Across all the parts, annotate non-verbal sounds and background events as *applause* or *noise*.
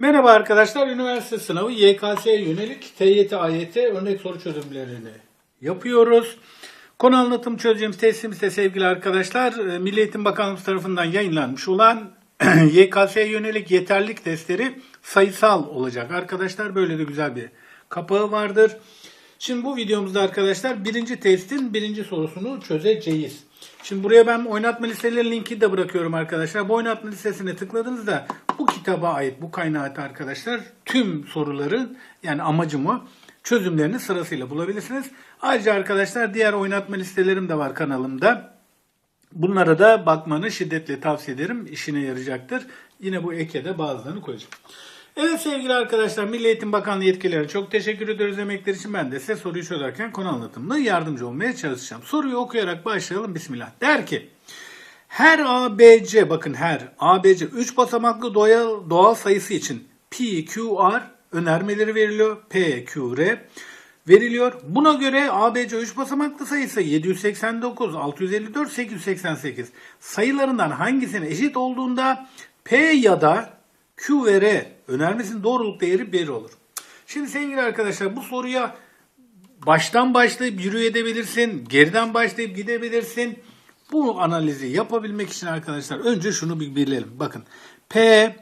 Merhaba arkadaşlar, üniversite sınavı YKS'ye yönelik TYT, AYT örnek soru çözümlerini yapıyoruz. Konu anlatım çözeceğimiz testimizde sevgili arkadaşlar, e, Milli Eğitim Bakanlığı tarafından yayınlanmış olan *clears throat* YKS'ye yönelik yeterlilik testleri sayısal olacak arkadaşlar. Böyle de güzel bir kapağı vardır. Şimdi bu videomuzda arkadaşlar birinci testin birinci sorusunu çözeceğiz. Şimdi buraya ben oynatma listeleri linki de bırakıyorum arkadaşlar. Bu oynatma listesine tıkladığınızda bu kitaba ait bu kaynağı arkadaşlar tüm soruların yani amacım o çözümlerini sırasıyla bulabilirsiniz. Ayrıca arkadaşlar diğer oynatma listelerim de var kanalımda. Bunlara da bakmanı şiddetle tavsiye ederim. İşine yarayacaktır. Yine bu eke de bazılarını koyacağım. Evet sevgili arkadaşlar Milli Eğitim Bakanlığı yetkililerine çok teşekkür ediyoruz emekler için. Ben de size soruyu çözerken konu anlatımında yardımcı olmaya çalışacağım. Soruyu okuyarak başlayalım. Bismillah. Der ki her ABC bakın her ABC 3 basamaklı doğal, doğal sayısı için P, Q, R önermeleri veriliyor. P, Q, R veriliyor. Buna göre ABC 3 basamaklı sayısı 789, 654, 888 sayılarından hangisine eşit olduğunda P ya da Q ve R önermesinin doğruluk değeri 1 olur. Şimdi sevgili arkadaşlar bu soruya baştan başlayıp yürüyebilirsin, geriden başlayıp gidebilirsin. Bu analizi yapabilmek için arkadaşlar önce şunu bir bilelim. Bakın P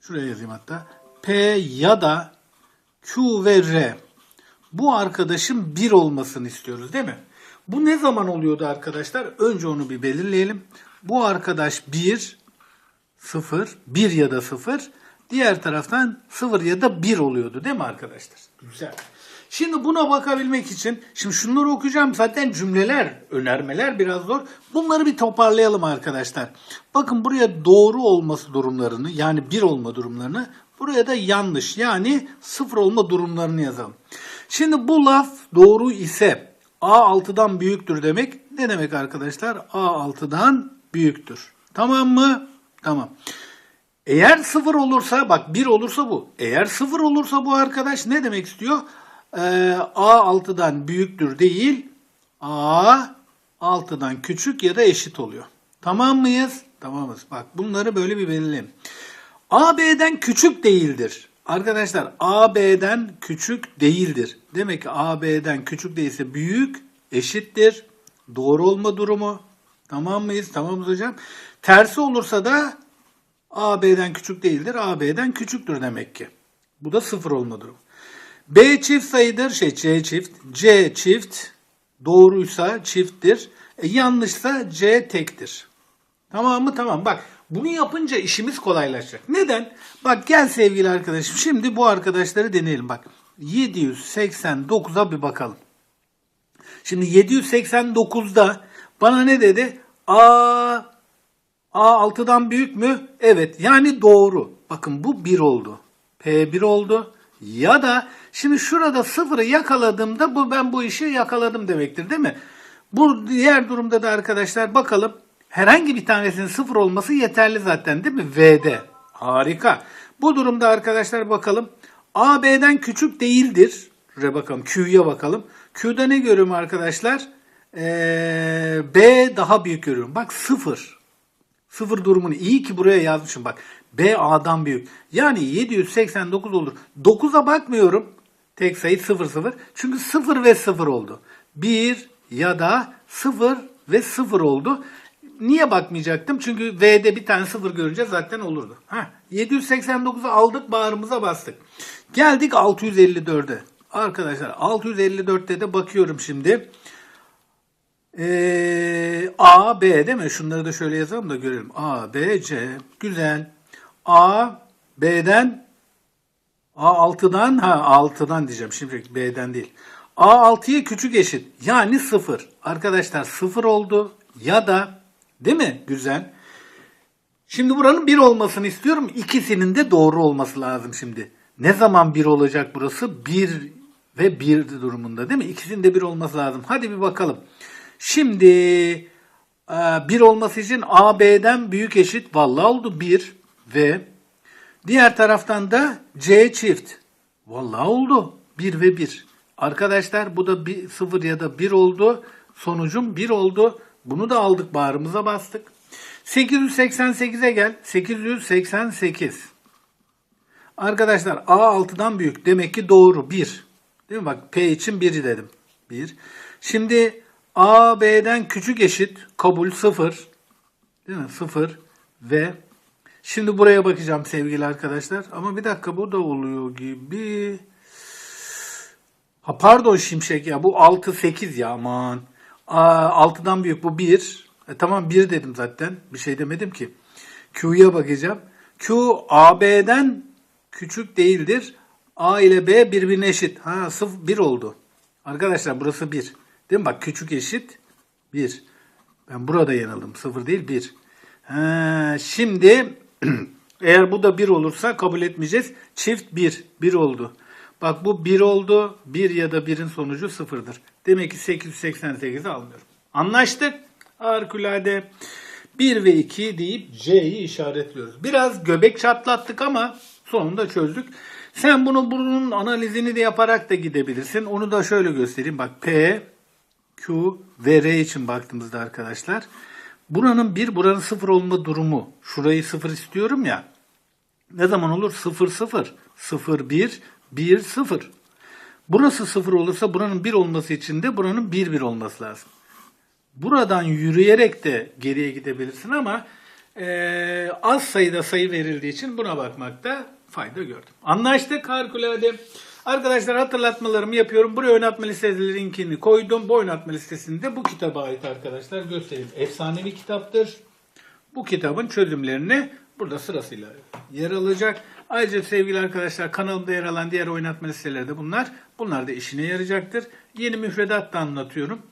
şuraya yazayım hatta. P ya da Q ve R bu arkadaşın 1 olmasını istiyoruz değil mi? Bu ne zaman oluyordu arkadaşlar? Önce onu bir belirleyelim. Bu arkadaş 1, 0, 1 ya da 0. Diğer taraftan 0 ya da 1 oluyordu değil mi arkadaşlar? Güzel. Şimdi buna bakabilmek için, şimdi şunları okuyacağım zaten cümleler, önermeler biraz zor. Bunları bir toparlayalım arkadaşlar. Bakın buraya doğru olması durumlarını yani 1 olma durumlarını, buraya da yanlış yani 0 olma durumlarını yazalım. Şimdi bu laf doğru ise A 6'dan büyüktür demek. Ne demek arkadaşlar? A 6'dan büyüktür. Tamam mı? Tamam. Eğer 0 olursa bak 1 olursa bu. Eğer 0 olursa bu arkadaş ne demek istiyor? Ee, A 6'dan büyüktür değil. A 6'dan küçük ya da eşit oluyor. Tamam mıyız? Tamamız. Bak bunları böyle bir belirleyelim. A B'den küçük değildir. Arkadaşlar A B'den küçük değildir. Demek ki A B'den küçük değilse büyük eşittir. Doğru olma durumu. Tamam mıyız? Tamamız hocam. Tersi olursa da A B'den küçük değildir. A B'den küçüktür demek ki. Bu da sıfır olma durumu. B çift sayıdır. Şey C çift. C çift. Doğruysa çifttir. E, yanlışsa C tektir. Tamam mı? Tamam. Bak bunu yapınca işimiz kolaylaşacak. Neden? Bak gel sevgili arkadaşım. Şimdi bu arkadaşları deneyelim. Bak 789'a bir bakalım. Şimdi 789'da bana ne dedi? A A 6'dan büyük mü? Evet. Yani doğru. Bakın bu 1 oldu. P 1 oldu. Ya da şimdi şurada sıfırı yakaladığımda bu ben bu işi yakaladım demektir değil mi? Bu diğer durumda da arkadaşlar bakalım. Herhangi bir tanesinin sıfır olması yeterli zaten değil mi? V'de. Harika. Bu durumda arkadaşlar bakalım. A B'den küçük değildir. Şuraya bakalım. Q'ya bakalım. Q'da ne görüyorum arkadaşlar? Ee, B daha büyük görüyorum. Bak sıfır. Sıfır durumunu iyi ki buraya yazmışım bak. B A'dan büyük. Yani 789 olur. 9'a bakmıyorum. Tek sayı 0 0. Çünkü 0 ve 0 oldu. 1 ya da 0 ve 0 oldu. Niye bakmayacaktım? Çünkü V'de bir tane 0 görünce zaten olurdu. Heh, 789'u aldık bağrımıza bastık. Geldik 654'e. Arkadaşlar 654'te de bakıyorum şimdi. Ee, A, B değil mi? Şunları da şöyle yazalım da görelim. A, B, C. Güzel. A, B'den A 6'dan ha 6'dan diyeceğim şimdi B'den değil. A 6'ya küçük eşit. Yani 0. Arkadaşlar 0 oldu ya da değil mi? Güzel. Şimdi buranın 1 olmasını istiyorum. İkisinin de doğru olması lazım şimdi. Ne zaman 1 olacak burası? 1 ve 1 durumunda değil mi? İkisinin de 1 olması lazım. Hadi bir bakalım. Şimdi 1 olması için A B'den büyük eşit. Vallahi oldu 1 ve diğer taraftan da C çift. Vallahi oldu 1 ve 1. Arkadaşlar bu da 1, 0 ya da 1 oldu. Sonucum 1 oldu. Bunu da aldık bağrımıza bastık. 888'e gel. 888. Arkadaşlar A 6'dan büyük. Demek ki doğru. 1. Değil mi? Bak P için 1 dedim. 1. Şimdi A B'den küçük eşit. Kabul 0. Değil mi? 0 ve şimdi buraya bakacağım sevgili arkadaşlar. Ama bir dakika bu da oluyor gibi. Ha pardon Şimşek ya bu 6 8 ya aman. Aa, 6'dan büyük bu 1. E, tamam 1 dedim zaten. Bir şey demedim ki. Q'ya bakacağım. Q AB'den küçük değildir. A ile B birbirine eşit. Ha 0 1 oldu. Arkadaşlar burası 1. Değil mi? Bak küçük eşit 1. Ben burada yanıldım. 0 değil 1. Ha, şimdi *clears throat* eğer bu da 1 olursa kabul etmeyeceğiz. Çift 1. 1 oldu. Bak bu 1 oldu. 1 ya da 1'in sonucu 0'dır. Demek ki 888'i almıyorum. Anlaştık. Harikulade. 1 ve 2 deyip C'yi işaretliyoruz. Biraz göbek çatlattık ama sonunda çözdük. Sen bunu bunun analizini de yaparak da gidebilirsin. Onu da şöyle göstereyim. Bak P, Q ve R için baktığımızda arkadaşlar. Buranın 1, buranın 0 olma durumu. Şurayı 0 istiyorum ya. Ne zaman olur? 0, 0, 0, 1, 1, 0. Burası 0 olursa buranın 1 olması için de buranın 1, 1 olması lazım. Buradan yürüyerek de geriye gidebilirsin ama eee, az sayıda sayı verildiği için buna bakmakta fayda gördüm. Anlaştık harikulade. Arkadaşlar hatırlatmalarımı yapıyorum. Buraya oynatma listesi linkini koydum. Bu oynatma listesinde bu kitaba ait arkadaşlar göstereyim. Efsanevi kitaptır. Bu kitabın çözümlerini burada sırasıyla yer alacak. Ayrıca sevgili arkadaşlar kanalımda yer alan diğer oynatma listeleri de bunlar. Bunlar da işine yarayacaktır. Yeni müfredat da anlatıyorum.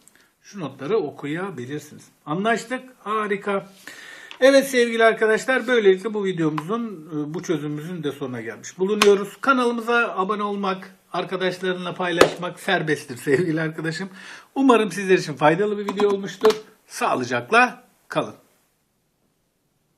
Şu notları okuyabilirsiniz. Anlaştık. Harika. Evet sevgili arkadaşlar böylelikle bu videomuzun e, bu çözümümüzün de sonuna gelmiş bulunuyoruz. Kanalımıza abone olmak, arkadaşlarınla paylaşmak serbesttir sevgili arkadaşım. Umarım sizler için faydalı bir video olmuştur. Sağlıcakla kalın.